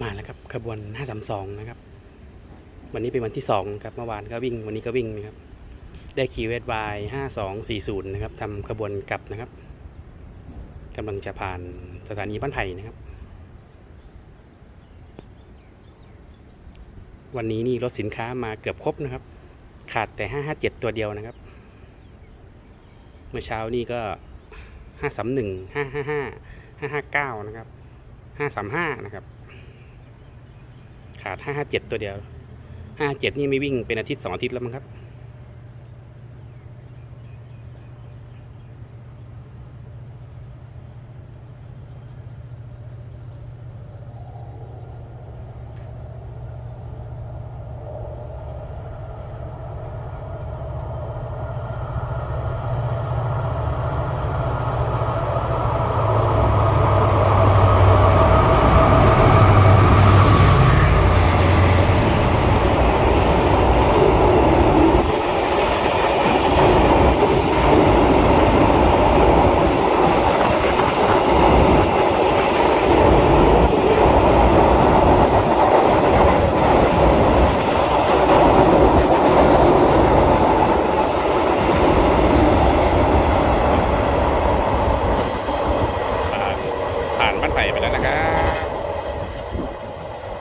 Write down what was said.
มาแล้วครับขบวน 532 นะครับ วันนี้เป็นวันที่2ครับเมื่อวานก็วิ่งวันนี้ก็วิ่งนะครับ ได้คีเวทวาย5240 นะครับทำขบวนกลับนะครับกำลังจะผ่านสถานีบ้านไผ่นะครับ วันนี้นี่รถสินค้ามาเกือบครบนะครับ ขาดแต่ 557 ตัวเดียวนะครับ เมื่อเช้านี่ก็ 531 555 559 นะครับ 535 นะครับ ขาด557ตัวเดียว57นี่ไม่วิ่งเป็นอาทิตย์2อาทิตย์แล้วมั้งครับ ไปแล้วนะครับ